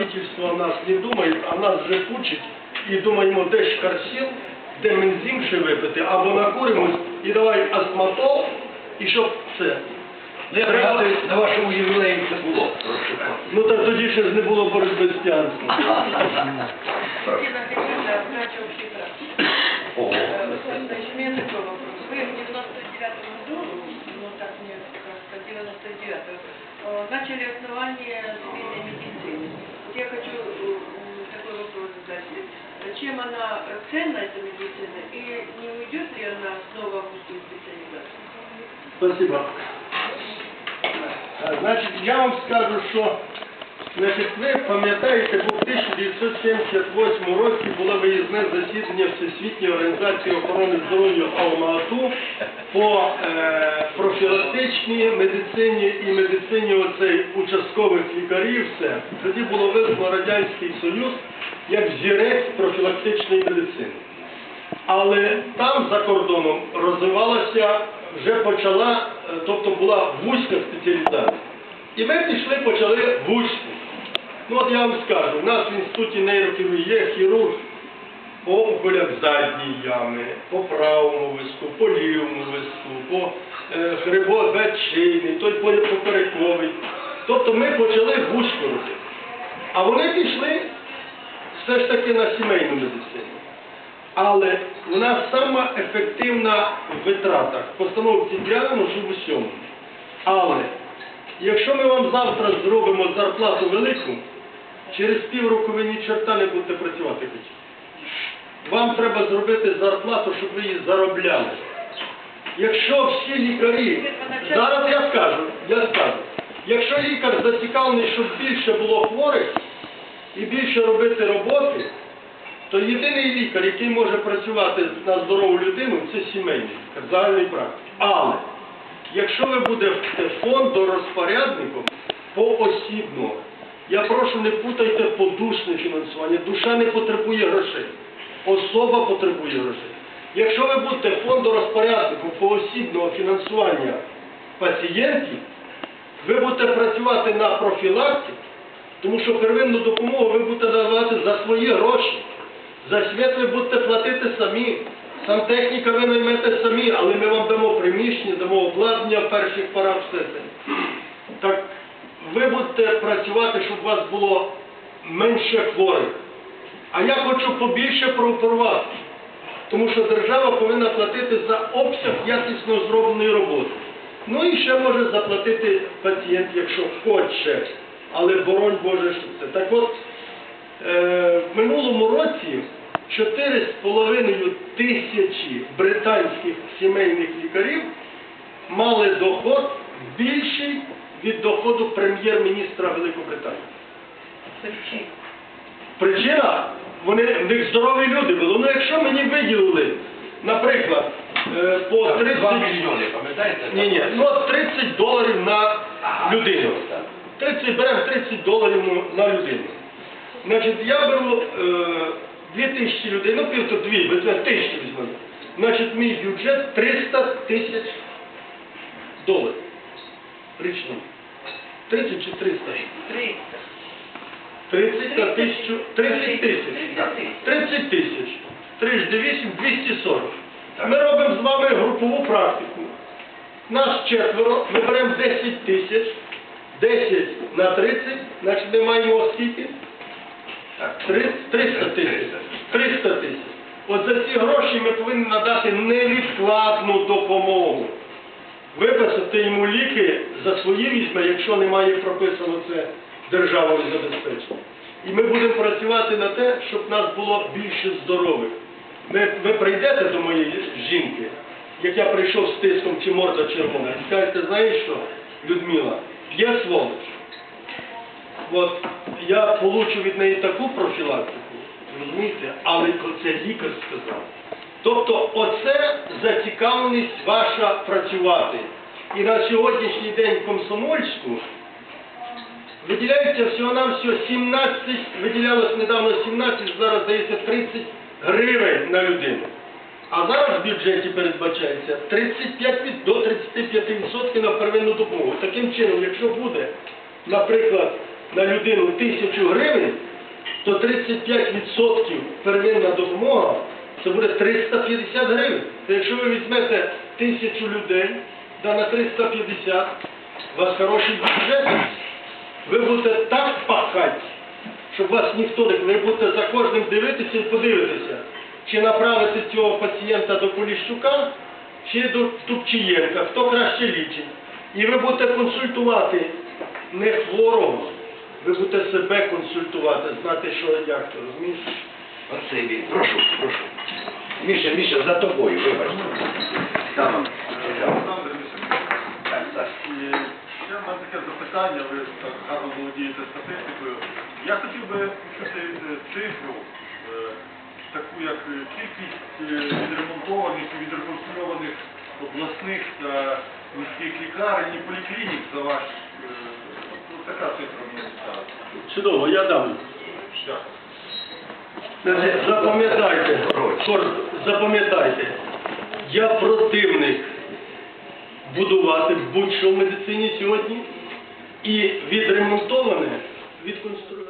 правительство о нас не думает, а нас вже кучить і думаємо, де ж карсіл, де мензим ще випити, або накуримось і давай астматол, і щоб це. Ну, я пригадую, на вашому ювілеї це було. Ну та тоді ще ж не було боротьби з п'янством. Кристина Григорьевна, врач общей практики. Ого. Э, Значит, у меня такой вопрос. Вы в 99 году, ну так мне кажется, 99 э, начали основание семейной медицины. Вот я хочу э, м, такой вопрос задать. Э, Чем она э, ценна, эта медицина, и не уйдет ли она снова в узкую специализацию? Спасибо. Е, Значить, я вам скажу, що значить, ви пам'ятаєте, бо в 1978 році було виїзне засідання Всесвітньої організації охорони здоров'я Алмату по е, профілактичній медицині і медицині оцей участкових лікарів. Все. Тоді було визнано Радянський Союз як взірець профілактичної медицини. Але там за кордоном розвивалася, вже почала, е, тобто була вузька спеціалізація. І ми пішли, почали вузьку. Ну от я вам скажу, у нас в інституті нейрохірургії є хірург по опухолях задньої ями, по правому виску, по лівому виску, по е, хребовечийний, той по- поперековий. Тобто ми почали вузьку робити. А вони пішли все ж таки на сімейну медицину. Але вона сама ефективна в постановці діагнозу в усьому. Але якщо ми вам завтра зробимо зарплату велику, через півроку ви ні чорта не будете працювати. Вам треба зробити зарплату, щоб ви її заробляли. Якщо всі лікарі, зараз я скажу, я скажу, якщо лікар зацікавлений, щоб більше було хворих і більше робити роботи, то єдиний лікар, який може працювати на здорову людину, це сімейний лікар, загальної практики. Але якщо ви будете фондорозпорядником поосібно, я прошу не путайте подушне фінансування. Душа не потребує грошей. Особа потребує грошей. Якщо ви будете фондорозпорядником поосібного фінансування пацієнтів, ви будете працювати на профілактику, тому що первинну допомогу ви будете давати за свої гроші. За світ ви будете платити самі. Сантехніка ви наймете самі, але ми вам дамо приміщення, дамо обладнання перших порах все це. Так ви будете працювати, щоб у вас було менше хворих. А я хочу побільше прооперувати. Тому що держава повинна платити за обсяг якісно зробленої роботи. Ну і ще може заплатити пацієнт, якщо хоче. Але боронь Боже, що це. Так от, е, в минулому році 4,5 тисячі британських сімейних лікарів мали доход більший від доходу прем'єр-міністра Великобританії. Причина, вони, в них здорові люди були. Ну якщо мені виділили, наприклад, е, по 2 30... мільйони, пам'ятаєте? Ні, ні, ну 30 доларів на людину. 30, беремо 30 доларів на- людину. Значить, я беру е, 2 тисячі людей, ну півто дві, візьмемо тисячу візьмемо. Значить, мій бюджет 300 тисяч доларів. Річно. 30 чи 300? 30 на тисячу, 30 тисяч. 30 тисяч. 3 8, 240. Ми робимо з вами групову практику. Нас четверо, ми беремо 10 тисяч, 10 на 30, значить ми маємо скільки? Так. 300 300 тисяч. 300 тисяч. От за ці гроші ми повинні надати невідкладну допомогу. Виписати йому ліки за свої візьме, якщо немає прописано це державою забезпечення. І ми будемо працювати на те, щоб нас було більше здорових. Ми, ви прийдете до моєї жінки, як я прийшов з тиском чи морда червона, і скажете, знаєш що, Людмила, є сволоч. От я получу від неї таку профілактику, розумієте, але це лікар сказав. Тобто оце зацікавленість ваша працювати. І на сьогоднішній день в Комсомольську виділяється всього-навсього 17, виділялось недавно 17, зараз здається 30 гривень на людину. А зараз в бюджеті передбачається 35 до 35% на первинну допомогу. Таким чином, якщо буде, наприклад, на людину тисячу гривень, то 35% первинна допомога це буде 350 гривень. То якщо ви візьмете тисячу людей, да на 350, у вас хороший бюджет, ви будете так пахати, щоб вас ніхто не... Ви будете за кожним дивитися і подивитися, чи направити цього пацієнта до Поліщука, чи до Тупчієнка, хто краще лічить. І ви будете консультувати не хворого, ви будете себе консультувати, знати, що як, розумієш? Спасибі. Прошу, прошу. Міша, Міша, за тобою, вибачте. Там. І ще в мене таке запитання, ви так гарно володієте статистикою. Я хотів би почути е, цифру, е, таку як е, кількість е, відремонтованих і відреконструйованих обласних та міських лікарень і поліклінік за ваш... е, ну, Така цифра мені цікава. Чудово, я дам. Дякую. Запам'ятайте, запам'ятайте, я противник будувати будь-що в медицині сьогодні і відремонтоване відконструювати.